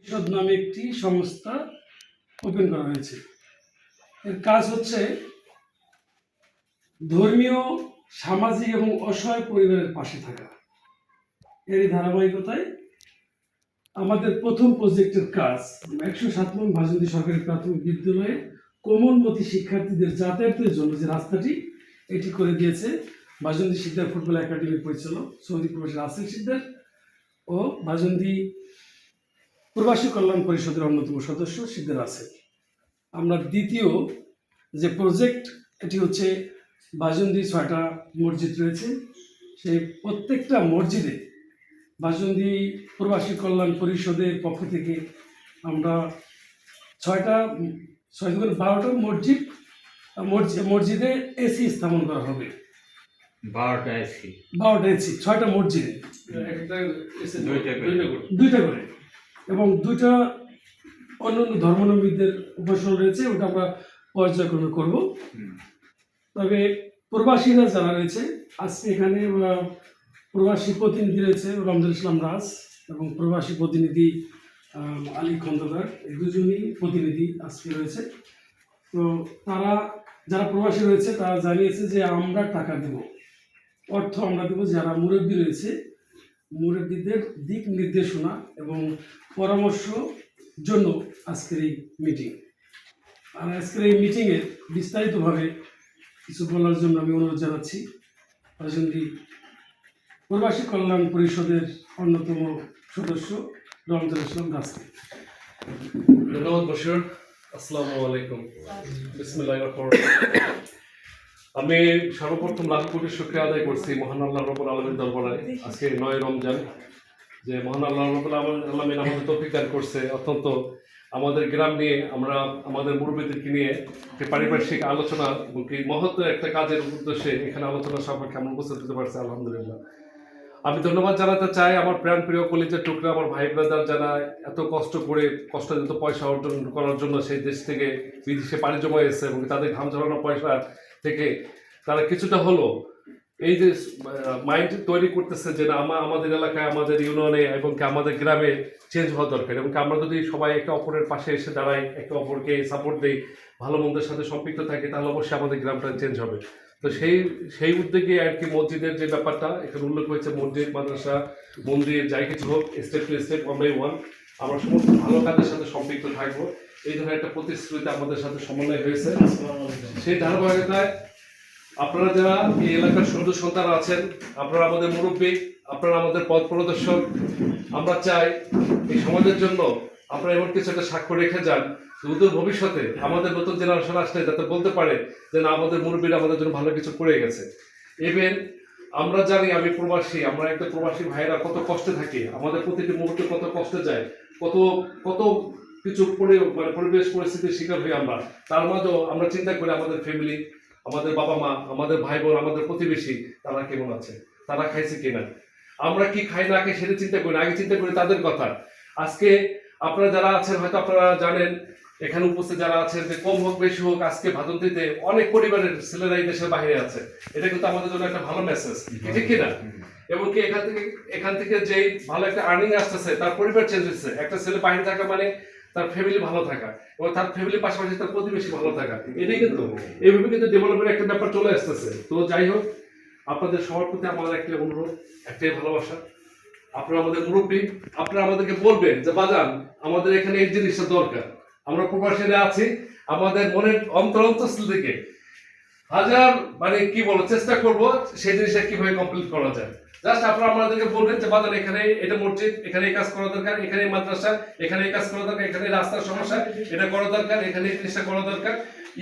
পরিষদ নামে একটি সংস্থা ওপেন করা হয়েছে। এর কাজ হচ্ছে ধর্মীয়, সামাজিক এবং অসহায় পরিবারের পাশে থাকা। এরই ধারাবাহিকতায় আমাদের প্রথম প্রজেক্টের কাজ, একশো সাত নং ভাজন্তি সরকারি প্রাথমিক বিদ্যালয়ে কোমলমতি শিক্ষার্থীদের যাতায়াতের জন্য যে রাস্তাটি, এটি করে দিয়েছে বাজন্তি সিদ্ধার ফুটবল একাডেমির পরিচালক সৌদি প্রবাসী রাসেল সিদ্ধার ও বাজন্তি প্রবাসী কল্যাণ পরিষদের অন্যতম সদস্য সিদ্ধার রাসেল। আমরা দ্বিতীয় যে প্রজেক্ট এটি হচ্ছে বাজন্দি ছয়টা মসজিদ রয়েছে। সেই প্রত্যেকটা মসজিদে বাজন্দি প্রবাসী কল্যাণ পরিষদের পক্ষ থেকে আমরা ছয়টা ছয় দুগুণ বারোটা মসজিদ মসজিদ এসি স্থাপন করা হবে। বারোটা এসি বারোটা এসি ছয়টা মসজিদে। দুইটা করে। এবং দুইটা অন্য অন্য ধর্মাবলম্বীদের উপাসনা রয়েছে ওটা আমরা পর্যায়ক্রমে করব। তবে প্রবাসীরা যারা রয়েছে আজকে এখানে প্রবাসী প্রতিনিধি রয়েছে রমজান ইসলাম রাজ এবং প্রবাসী প্রতিনিধি আলী খন্দকার এই দুজনই প্রতিনিধি আজকে রয়েছে। তো তারা যারা প্রবাসী রয়েছে তারা জানিয়েছে যে আমরা টাকা দেব। অর্থ আমরা দেবো যারা মুরব্বী রয়েছে মুরব্বীদের দিক নির্দেশনা এবং পরামর্শ জন্য আজকের এই মিটিং আর আজকের এই মিটিংয়ে বিস্তারিতভাবে কিছু বলার জন্য আমি অনুরোধ জানাচ্ছি। রাজনীতি প্রবাসী কল্যাণ পরিষদের অন্যতম সদস্য রমজান ইসলাম দাসকে। ধন্যবাদ, বশির। আসসালামু আলাইকুম। বিসমিল্লাহ আমি সর্বপ্রথম লাখ কোটি শুক্রিয়া আদায় করছি মহান আল্লাহ রবুল আলমের দরবারে। আজকে নয় রমজান, যে মহান আল্লাহ রবুল আলমিন আমাদের তৌফিক দান করছে। অত্যন্ত আমাদের গ্রাম নিয়ে আমরা, আমাদের মুরব্বীদেরকে নিয়ে একটি পারিপার্শ্বিক আলোচনা এবং কি মহত্ব একটা কাজের উদ্দেশ্যে এখানে আলোচনা সম্পর্কে আমরা উপস্থিত হতে পারছি, আলহামদুলিল্লাহ। আমি ধন্যবাদ জানাতে চাই আমার প্রাণ প্রিয় কলিজের টুকরা, আমার ভাই ব্রাদার যারা এত কষ্ট করে কষ্টার্জিত পয়সা অর্জন করার জন্য সেই দেশ থেকে বিদেশে পাড়ি জমা এসেছে এবং তাদের ঘাম ঝরানো পয়সা থেকে তারা কিছুটা হলো। এই যে মাইন্ড তৈরি করতেছে যে না, আমা আমাদের এলাকায়, আমাদের ইউনিয়নে এবং কি আমাদের গ্রামে চেঞ্জ হওয়া দরকার। এবং আমরা যদি সবাই একে অপরের পাশে এসে দাঁড়াই, একে অপরকে সাপোর্ট দিই, ভালো মন্দের সাথে সম্পৃক্ত থাকি, তাহলে অবশ্যই আমাদের গ্রামটা চেঞ্জ হবে। তো সেই সেই উদ্যোগে আর কি মসজিদের যে ব্যাপারটা, এখানে উল্লেখ হয়েছে মসজিদ, মাদ্রাসা, মন্দির, যাই কিছু হোক step to step one by one আমরা সমস্ত ভালো কাজের সাথে সম্পৃক্ত থাকব। এই ধরনের একটা প্রতিশ্রুতি আমাদের সাথে সমন্বয় হয়েছে। সেই ধারাবাহিকতায় আপনারা যারা এই এলাকার সুন্দর সন্তান আছেন আপনারা আমাদের মুরব্বী আপনারা আমাদের পথ প্রদর্শক আমরা চাই এই সমাজের জন্য আপনারা এমন কিছু একটা সাক্ষ্য রেখে যান সুদূর ভবিষ্যতে আমাদের নতুন জেনারেশন আসলে যাতে বলতে পারে যে না আমাদের মুরব্বীরা আমাদের জন্য ভালো কিছু করে গেছে। ইভেন আমরা জানি আমি প্রবাসী আমরা একটা প্রবাসী ভাইরা কত কষ্টে থাকি আমাদের প্রতিটি মুহূর্তে কত কষ্টে যায় কত কত কিছু মানে পরিবেশ পরিস্থিতির শিকার হই আমরা। তার মাঝেও আমরা চিন্তা করি আমাদের ফ্যামিলি আমাদের বাবা মা আমাদের ভাই বোন আমাদের প্রতিবেশী তারা কেমন আছে? তারা খাইছে কিনা? আমরা কি খাই না খাই সেটা চিন্তা করি আগে চিন্তা করি তাদের কথা। আজকে আপনারা যারা আছেন হয়তো আপনারা জানেন এখানে উপস্থিত যারা আছেন যে কম হোক বেশি হোক আজকে ভাদন্তিতে অনেক পরিবারের ছেলেরা এই দেশের বাইরে আছে। এটা কিন্তু আমাদের জন্য একটা ভালো মেসেজ ঠিক কিনা এবং কি এখান থেকে এখান থেকে যে ভালো একটা আর্নিং আসতেছে তার পরিবার চেঞ্জ হচ্ছে একটা ছেলে বাইরে থাকা মানে তার ফ্যামিলি ভালো থাকা এবং তার ফ্যামিলির পাশাপাশি তার প্রতিবেশী ভালো থাকা। এটাই কিন্তু এইভাবে কিন্তু ডেভেলপমেন্ট একটা ব্যাপার চলে আসতেছে। তো যাই হোক আপনাদের সবার প্রতি আমাদের একটা অনুরোধ একটাই ভালোবাসা। আপনারা আমাদের মুরব্বী আপনারা আমাদেরকে বলবেন যে বাজান আমাদের এখানে এই জিনিসটা দরকার। আমরা প্রবাসীরা আছি আমাদের মনের অন্তর অন্তস্থল থেকে হাজার মানে কি বলো চেষ্টা করব সেই জিনিসটা কীভাবে কমপ্লিট করা যায়। জাস্ট আপনারা আমাদেরকে বলবেন যে, বাজার এখানে এটা মসজিদ, এখানে এই কাজ করা দরকার, এখানে মাদ্রাসা, এখানে এই কাজ করা দরকার, এখানে রাস্তার সমস্যা, এটা করা দরকার, এখানে এই জিনিসটা করা দরকার।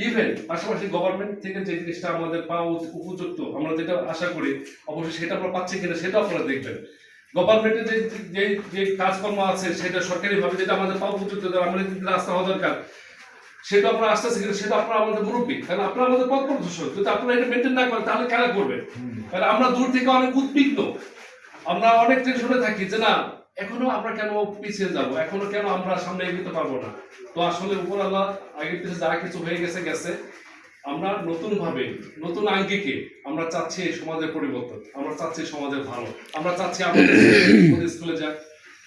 ইভেন পাশাপাশি গভর্নমেন্ট থেকে যে জিনিসটা আমাদের পাওয়া উপযুক্ত, আমরা যেটা আশা করি, অবশ্যই সেটা আমরা পাচ্ছি কিনা সেটা আপনারা দেখবেন। গভর্নমেন্টের যে যে কাজকর্ম আছে, সেটা সরকারিভাবে যেটা আমাদের পাওয়া উপযুক্ত আমাদের রাস্তা হওয়া দরকার সেটা আপনারা আস্তে আস্তে সেটা আপনারা আমাদের মুরব্বী। কারণ আপনারা আমাদের পথ প্রদর্শক। যদি আপনারা এটা মেনটেন না করেন, তাহলে কারা করবে? কারণ আমরা দূর থেকে অনেক উদ্বিগ্ন। আমরা অনেক টেনশনে থাকি যে না, এখনও আমরা কেন পিছিয়ে যাব? এখনও কেন আমরা সামনে এগোতে পারব না? তো আসলে উপর আল্লাহ আগে পিছিয়ে যা কিছু হয়ে গেছে গেছে। আমরা নতুন ভাবে নতুন আঙ্গিকে আমরা চাচ্ছি এই সমাজের পরিবর্তন। আমরা চাচ্ছি সমাজের ভালো। আমরা চাচ্ছি আমাদের স্কুলে যাক।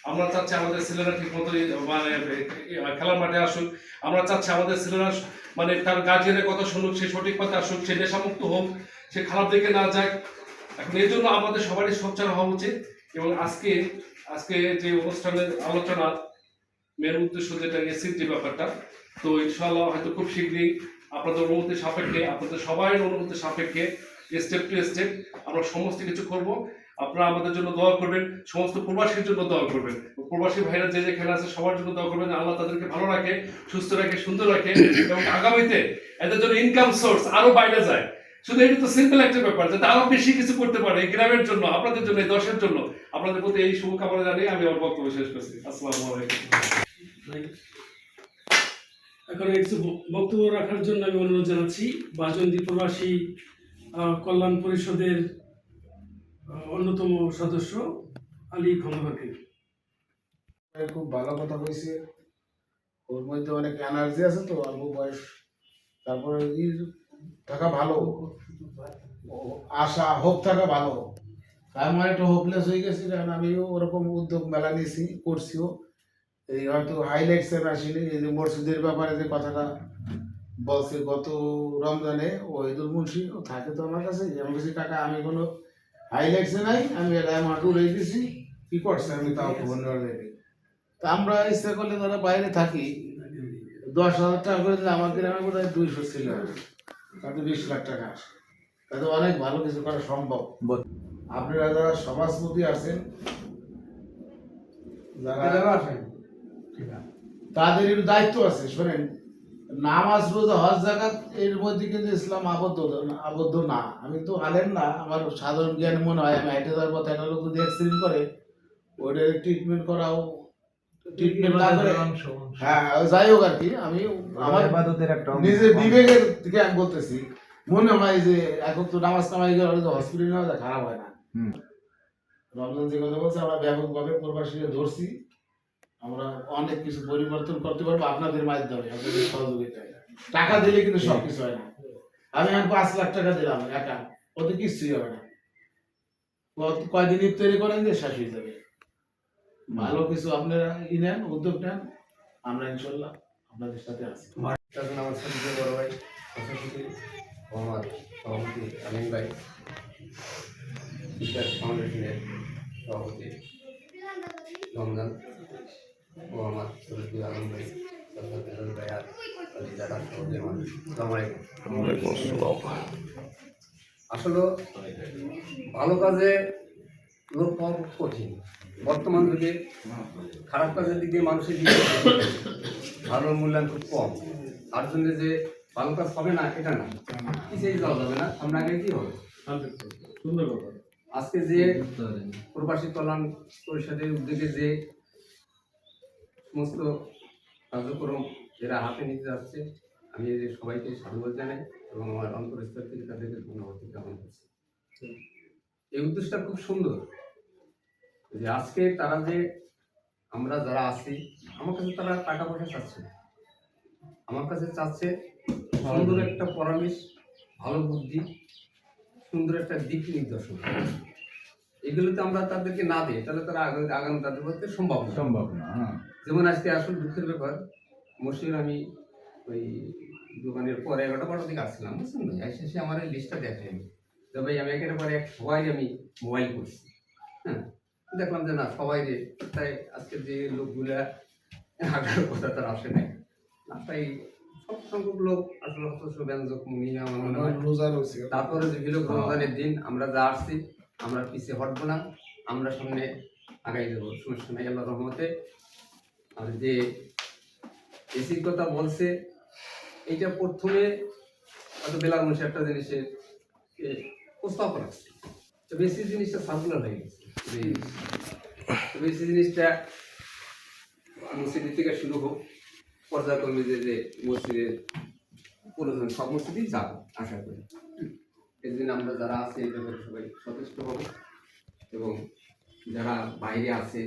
আমরা চাচ্ছি আমাদের ছেলেরা ঠিক মতো মানে খেলার মাঠে আসুক। আমরা চাচ্ছি আমাদের ছেলেরা মানে তার গার্জিয়ানের কথা শুনুক, সে সঠিক পথে আসুক, সে নেশামুক্ত হোক, সে খারাপ দিকে না যায় এখন এই জন্য আমাদের সবারই সোচ্চার হওয়া উচিত। এবং আজকে আজকে যে অনুষ্ঠানের আলোচনা মেন উদ্দেশ্য যেটা এসির যে ব্যাপারটা, তো ইনশাআল্লাহ হয়তো খুব শীঘ্রই আপনাদের অনুমতি সাপেক্ষে, আপনাদের সবাই অনুমতি সাপেক্ষে স্টেপ টু স্টেপ আমরা সমস্ত কিছু করব। আপনারা আমাদের জন্য দোয়া করবেন, সমস্ত প্রবাসীর জন্য দোয়া করবেন। প্রবাসী ভাইরা যে যে খেলা আছে, সবার জন্য দোয়া করবেন, আল্লাহ তাদেরকে ভালো রাখে, সুস্থ রাখে, সুন্দর রাখে এবং আগামীতে এদের জন্য ইনকাম সোর্স আরও বাইরে যায়। শুধু এটা তো সিম্পল একটা ব্যাপার, যাতে আরও বেশি কিছু করতে পারে গ্রামের জন্য, আপনাদের জন্য, এই দশের জন্য। আপনাদের প্রতি এই শুভকামনা জানিয়ে আমি আমার বক্তব্য শেষ করছি। আসসালামু আলাইকুম। এখন কিছু বক্তব্য রাখার জন্য আমি অনুরোধ জানাচ্ছি। বাজন্দি প্রবাসী কল্যাণ পরিষদের অন্যতম সদস্য আলী খন্দকারকে। খুব ভালো কথা কইছে। ওর মধ্যে অনেক এনার্জি আছে তো, অল্প বয়স। তারপরে থাকা ভালো। আশা হোপ থাকা ভালো। আমার একটু হোপলেস হয়ে গেছি, কারণ আমিও ওরকম উদ্যোগ মেলা নিয়েছি, করছিও। এই হয়তো হাইলাইটসে আসেনি, এই যে মসজিদের ব্যাপারে যে কথাটা বলছে, গত রমজানে ওহিদুল মুন্সি ও থাকে তো আমার কাছে আমার কাছে টাকা আমি কোনো হাইলাইটসে নাই আমি এটা অ্যামাউন্ট উড়ে দিছি। কি করছে আমি তাও খবর নেওয়ার তা আমরা ইচ্ছা করলে তারা বাইরে থাকি। দশ হাজার টাকা করে দিলে আমার গ্রামে বোধ হয় দুইশো ছিল। তাতে বিশ লাখ টাকা আসে। তাতে অনেক ভালো কিছু করা সম্ভব। আপনারা যারা সমাজপতি আছেন যারা আছেন তাদের একটু দায়িত্ব আছে শোনেন। নামাজ রোজা হজ জাকাত এর মধ্যে কিন্তু ইসলাম আবদ্ধ আবদ্ধ না। আমি তো আলেন না আমার সাধারণ জ্ঞান মনে হয় আমি হাইটে পথে একটা লোক যদি অ্যাক্সিডেন্ট করে ওটার ট্রিটমেন্ট করাও ট্রিটমেন্ট না করে হ্যাঁ যাই হোক আর কি আমি আমার বিবেকের থেকে আমি বলতেছি মনে হয় যে এখন তো নামাজ কামাই গেলে হসপিটালে নেওয়া খারাপ হয় না। রমজান যে কথা বলছে আমরা ব্যাপকভাবে প্রবাসীকে ধরছি। আমরা অনেক কিছু পরিবর্তন করতে পারব আপনাদের মাধ্যমে আপনাদের সহযোগিতায়। টাকা দিলে কিন্তু সবকিছু হয় না। আমি এখন পাঁচ লাখ টাকা দিলাম একা ওতে কিছুই হবে না। কত- কয়দিন তৈরি করেন যে শেষ হয়ে যাবে। ভালো কিছু আপনারা ই নেন উদ্যোগ নেন আমরা ইনশাল্লাহ আপনাদের সাথে আছি। আমার যে বড় ভাই সভাপতি সভাপতি আমিন ভাই ফাউন্ডেশনের সভাপতি রমজান। আলম ভাই ভাই আর আসলে ভালো কাজে লোক পাওয়া খুব কঠিন। বর্তমান যুগে খারাপ কাজের দিকে মানুষের দিকে ভালো মূল্যায়ন খুব কম। তার জন্য যে ভালো কাজ হবে না এটা না। কিছুই যাওয়া যাবে না। আমরা আগে কি হবে? সুন্দর আজকে যে প্রবাসী কল্যাণ পরিষদের উদ্যোগে যে সমস্ত কার্যক্রম এরা হাতে নিতে যাচ্ছে, আমি এদের সবাইকে সাধুবাদ জানাই এবং আমার অন্তরস্থল থেকে তাদেরকে ধন্যবাদ জ্ঞাপন করছি। এই উদ্দেশ্যটা খুব সুন্দর যে আজকে তারা যে আমরা যারা আছি, আমার কাছে তারা টাকা পয়সা চাচ্ছে আমার কাছে চাচ্ছে সুন্দর একটা পরামর্শ, ভালো বুদ্ধি, সুন্দর একটা দিক নির্দেশন। এগুলোতে আমরা তাদেরকে না দিই তাহলে তারা আগামী আগামী তাদের পক্ষে সম্ভব সম্ভব না হ্যাঁ। যেমন আজকে আসল দুঃখের ব্যাপার মসজিদ আমি ওই দোকানের পরে এগারোটা বারোটা দিকে আসছিলাম বুঝছেন ভাই? এসে সে আমার লিস্টটা দেখে আমি যে ভাই আমি একের পরে এক সবাই আমি মোবাইল করছি হ্যাঁ? দেখলাম যে না সবাই রে তাই আজকে যে লোকগুলা আগার কথা তার আসে নাই। তাই সব সংখ্যক লোক আসলে হতাশ ব্যঞ্জক নিয়ে আমার মনে হয়। তারপরে যে ভিলো রমজানের দিন আমরা যা আসছি আমরা পিছিয়ে হটবো না আমরা সামনে আগাই দেবো। সমস্যা নাই আল্লাহ রহমতে আর যে এসির কথা বলছে, এইটা প্রথমে হয়তো বেলার মশে একটা জিনিসের প্রস্তাব তো বেশি জিনিসটা সার্কুলার হয়ে গেছে। বেশি জিনিসটা মসজিদ থেকে শুরু হোক পর্যায়ক্রমে যে মসজিদের প্রয়োজন সব মসজিদেই যাব আশা করি। জন্য আমরা যারা আছি, এই ব্যাপারে সবাই সচেষ্ট হব। এবং যারা বাইরে আছে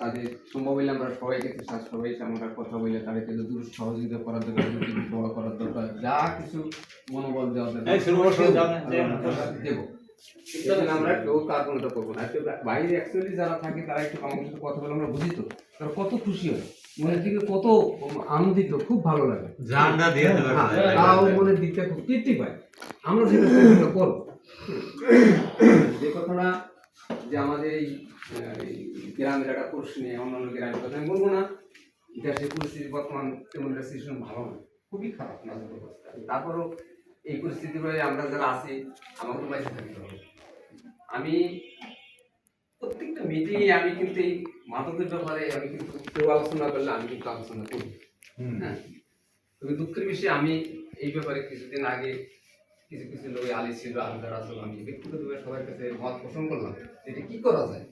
তাদের সম্ভব হলে আমরা সবাইকে সবাই আমরা কথা বলে তাদেরকে দূর সহযোগিতা করার দরকার দোয়া করার দরকার যা কিছু মনোবল দেওয়া দরকার। দেবো। আমরা কেউ কার কোনো করব না। বাইরে অ্যাকচুয়ালি যারা থাকে তারা একটু আমার সাথে কথা বলে আমরা বুঝি তো। তারা কত খুশি হয়। মনের দিকে কত আনন্দিত খুব ভালো লাগে। দিয়ে হ্যাঁ, তাও মনের দিকটা খুব তৃপ্তি পায়। আমরা সেটা করব। যে কথাটা যে আমাদের এই গ্রামের একটা প্রশ্ন নিয়ে অন্যান্য গ্রামের কথা আমি বলব না। দেশের পরিস্থিতি বর্তমান তেমন একটা সিচুয়েশন ভালো না। খুবই খারাপ নাজুক অবস্থা। তারপরও এই পরিস্থিতি আমরা যারা আছি আমাকে বাইরে থাকতে হবে। আমি প্রত্যেকটা মিটিংয়ে আমি কিন্তু এই মাদকের ব্যাপারে আমি কিন্তু কেউ আলোচনা করলে আমি কিন্তু আলোচনা করি। হ্যাঁ? তবে দুঃখের বিষয়ে আমি এই ব্যাপারে কিছুদিন আগে কিছু কিছু লোক আলী ছিল আলদার আসল আমি ব্যক্তিগতভাবে সবার কাছে মত পোষণ করলাম এটা কি করা যায়?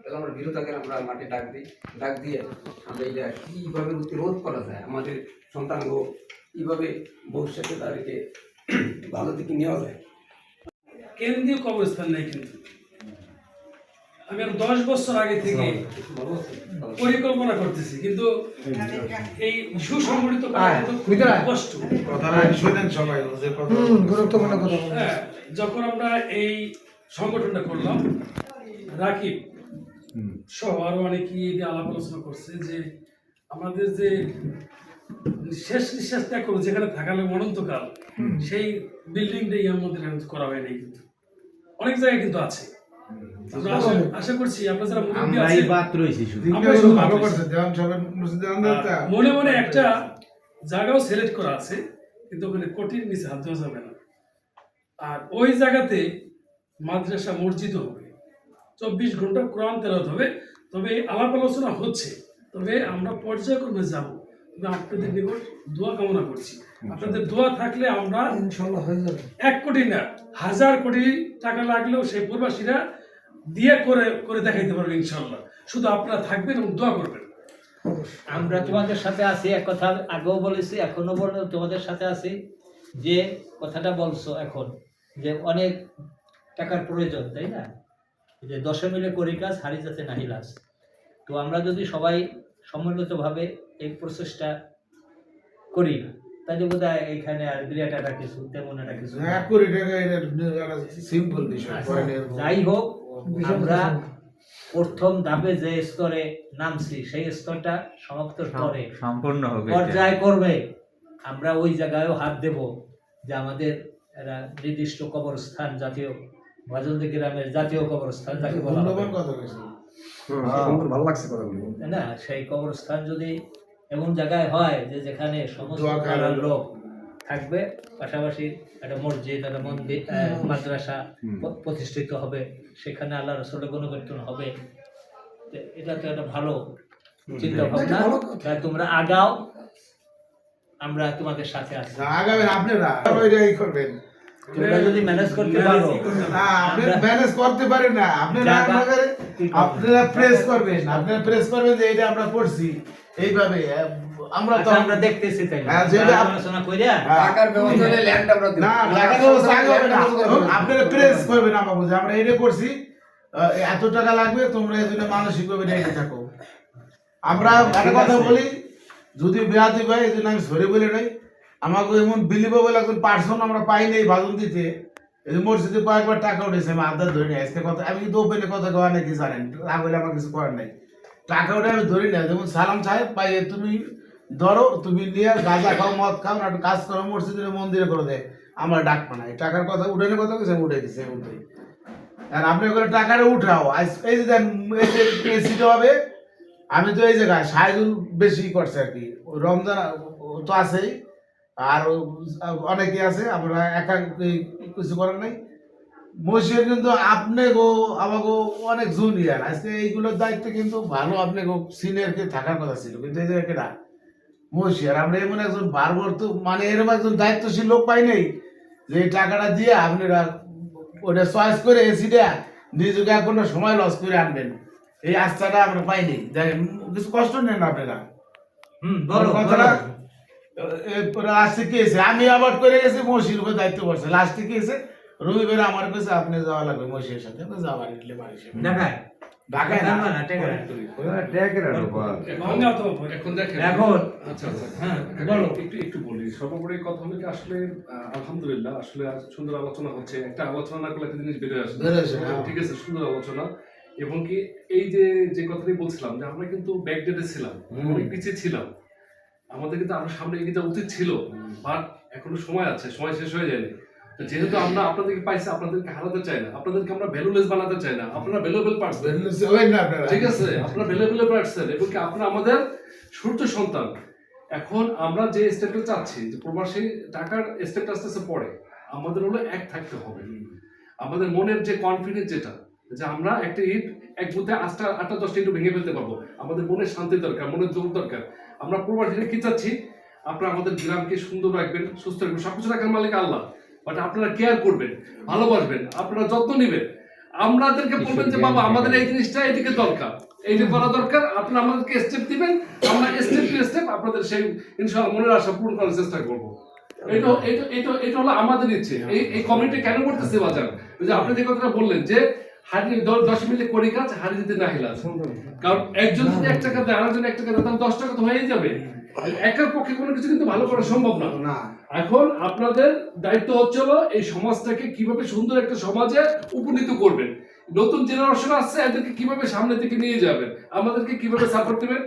তাহলে আমরা বিরোধাকে আমরা মাঠে ডাক দিই, ডাক দিয়ে আমরা এটা কীভাবে প্রতিরোধ করা যায়? আমাদের সন্তানগো কীভাবে ভবিষ্যতে তাদেরকে ভালো দিকে নেওয়া যায়? কেন্দ্রীয় কবরস্থান নেই কিন্তু। আমি আর দশ বছর আগে থেকে পরিকল্পনা করতেছি কিন্তু এই সুসংগঠিত কষ্ট। গুরুত্বপূর্ণ কথা হ্যাঁ যখন আমরা এই সংগঠনটা করলাম রাকিব সহ আরও অনেকে এই আলাপ আলোচনা করছে যে আমাদের যে শেষ নিঃশ্বাস ত্যাগ করব যেখানে থাকালে অনন্তকাল সেই বিল্ডিংটাই আমাদের করা হয়নি কিন্তু। অনেক জায়গায় কিন্তু আছে। আশা- করছি যারা বাদ শুধু। ভালো করছে দেওয়ান মসজিদে মনে মনে একটা জায়গাও সিলেক্ট করা আছে কিন্তু ওখানে কোটির নিচে হাত দেওয়া যাবে না। আর ওই জায়গাতে মাদ্রাসা মসজিদও হবে। চব্বিশ ঘণ্টা কোরআন তেলাওয়াত হবে। তবে আলাপ আলোচনা হচ্ছে। তবে আমরা পর্যায়ক্রমে যাব। তবে আপনাদের নিকট দোয়া কামনা করছি। আপনাদের দোয়া থাকলে আমরা ইনশাল্লাহ এক কোটি না হাজার কোটি টাকা লাগলেও সেই প্রবাসীরা দিয়ে করে করে দেখাইতে পারবে ইনশাল্লাহ শুধু আপনারা থাকবেন এবং দোয়া করবেন। আমরা তোমাদের সাথে আছি এক কথা আগেও বলেছি এখনও বলব তোমাদের সাথে আছি যে কথাটা বলছো এখন যে অনেক টাকার প্রয়োজন তাই না? যে দশে মিলে করি কাজ হারি যাতে নাহি লাজ। তো আমরা যদি সবাই সম্মিলিতভাবে এই প্রসেসটা করি তাহলে বোধ হয় এইখানে আর বিরাট একটা কিছু তেমন একটা কিছু আচ্ছা, যাই হোক আমরা প্রথম ধাপে যে স্তরে নামছি সেই স্তরটা সমাপ্ত করে সম্পূর্ণ হবে পর্যায় করবে। আমরা ওই জায়গায়ও হাত দেব যে আমাদের নির্দিষ্ট কবরস্থান জাতীয় ভাজন্দি গ্রামের জাতীয় কবরস্থান যাকে বলা ভালো লাগছে না সেই কবরস্থান যদি এমন জায়গায় হয় যে যেখানে সমস্ত লোক। থাকবে পাশাপাশি একটা মসজিদ একটা মন্দির মাদ্রাসা প্রতিষ্ঠিত হবে। সেখানে আল্লাহ রসুলের গুণকীর্তন হবে। এটা তো একটা ভালো চিন্তা ভাবনা তোমরা আগাও। আমরা তোমাদের সাথে আছি। আগাবেন আপনারা। করবেন। তোমরা যদি ম্যানেজ করতে পারো। না আপনি ম্যানেজ করতে পারেন না। আপনারা জায়গা- আপনাদের কি করব? আপনারা প্রেস করবেন। আপনারা প্রেস করবেন যে এটা আমরা করছি। এইভাবে আমরা তো আচ্ছা, আমরা দেখতেছি তাই যেটা আলোচনা করিয়া। টাকার ব্যবস্থা হলে ল্যান্ড আমরা দেব। না টাকা তো হবে না। আপনারা প্রেস করবেন আমার বুঝে। আমরা এটা করছি এত টাকা লাগবে তোমরা এই জন্য মানসিক ভাবে রেখে থাকো। আমরা একটা কথা বলি যদি বিয়া দিবে এই জন্য আমি সরে বলে নাই। আমাকে এমন বিলিভেবল একজন পার্সন আমরা পাই নাই ভাজন দিতে এই মসজিদে কয়েকবার টাকা উঠেছে আমি আদার ধরে নিই। আজকে কথা আমি কিন্তু ওপেনে কথা কওয়া নাকি জানেন? রাগ হলে আমার কিছু করার নাই। টাকা উঠে আমি ধরি না যেমন সালাম সাহেব পাইয়ে তুমি ধরো, তুমি নিয়ে গাঁজা খাও, মদ খাও না কাজ করো, মসজিদের মন্দিরে করে দেয় আমার ডাক পানায় টাকার কথা, উঠানোর কথা আমি উঠে এখন আর আপনি ওখানে টাকাটা উঠাও। এই যে যে হবে, আমি তো এই জায়গায় সাইজুল বেশি করছে আর কি। রমজান তো আছেই, আর অনেকে আছে, আমরা একা কিছু করার নাই। মসজিদ কিন্তু আপনি গো, আমাকে অনেক জুনিয়র আজকে এইগুলোর দায়িত্ব কিন্তু ভালো, আপনি গো সিনিয়রকে থাকার কথা ছিল। কিন্তু এই জায়গায় মসজিদ আমরা এমন একজন বারবার তো মানে এরকম একজন দায়িত্বশীল লোক পাই নাই যে টাকাটা দিয়ে আপনারা ওটা চয়েস করে এসিটা নিজেকে কোনো সময় লস করে আনবেন। এই আস্থাটা আমরা পাইনি দেখেন কিছু কষ্ট নেন আপনারা। হুম বলো কথাটা লাস্টে কি হয়েছে আমি আবার করে গেছি মসির উপর দায়িত্ব করছে লাস্টে কি হয়েছে রবিবার আমার কাছে আপনি যাওয়া লাগবে মসির সাথে। যাওয়ার ইটলে বাড়ি দেখায়। ঢাকায় না? ভাঙা এখন আচ্ছা আচ্ছা। হ্যাঁ, বলো। একটু একটু বলি। সর্বোপরি কথা হলো কি আসলে আলহামদুলিল্লাহ আসলে সুন্দর আলোচনা হচ্ছে। একটা আলোচনা না করলে একটা জিনিস বেরোয় আসে। হ্যাঁ। ঠিক আছে সুন্দর আলোচনা। এবং কি এই যে যে কথাটি বলছিলাম যে আমরা কিন্তু ব্যাকডেটে ছিলাম অনেক পিছিয়ে ছিলাম। আমাদের কিন্তু আরও সামনে এগিয়ে যাওয়া উচিত ছিল। বাট এখনও সময় আছে সময় শেষ হয়ে যায়নি। তো যেহেতু আমরা আপনাদেরকে পাইছি আপনাদেরকে হারাতে চাই না। আপনাদেরকে আমরা ভ্যালুলেস বানাতে চাই না। আপনারা ভ্যালুয়েবল পার্সন বেরোলে হবেন না আপনারা। ঠিক আছে? আপনারা ভ্যালুয়েবল পার্সন এবং কি আপনারা আমাদের সূর্য সন্তান। এখন আমরা যে স্টেপটা চাচ্ছি যে প্রবাসী টাকার স্টেপটা আস্তে আস্তে পড়ে আমাদের হলো এক থাকতে হবে। আমাদের মনের যে কনফিডেন্স যেটা যে আমরা একটা ইট এক বুথে আটটা আটটা দশটা ইটও ভেঙে ফেলতে পারব। আমাদের মনের শান্তি দরকার মনের জোর দরকার। আমরা প্রবাসীরা কি চাচ্ছি? আপনারা আমাদের গ্রামকে সুন্দর রাখবেন সুস্থ রাখবেন। সবকিছু রাখার মালিক আল্লাহ। বাট আপনারা কেয়ার করবেন ভালোবাসবেন আপনারা যত্ন নেবেন। আমাদেরকে বলবেন যে বাবা আমাদের এই জিনিসটা এদিকে দরকার এইটা করা দরকার আপনারা আমাদেরকে স্টেপ দিবেন আমরা স্টেপ টু স্টেপ আপনাদের সেই ইনশাআল্লাহ মনের আশা পূরণ করার চেষ্টা করব। এটা এটা এটা এটা হলো আমাদের ইচ্ছে। এই এই কমিটি কেন করতেছে বাজার? ওই যে আপনি যে কথাটা বললেন যে দ- দশ মিনিটে করি কাজ হাড়ি দিতে না হিলাজ কারণ একজন যদি এক টাকা দেয় আরেকজন এক টাকা দেয় তাহলে দশ টাকা তো হয়েই যাবে। একার পক্ষে কোনো কিছু কিন্তু ভালো করা সম্ভব না। না। এখন আপনাদের দায়িত্ব হচ্ছে হলো এই সমাজটাকে কীভাবে সুন্দর একটা সমাজে উপনীত করবেন। নতুন জেনারেশন আসছে এদেরকে কীভাবে সামনের দিকে নিয়ে যাবেন? আমাদেরকে কীভাবে সাপোর্ট দেবেন?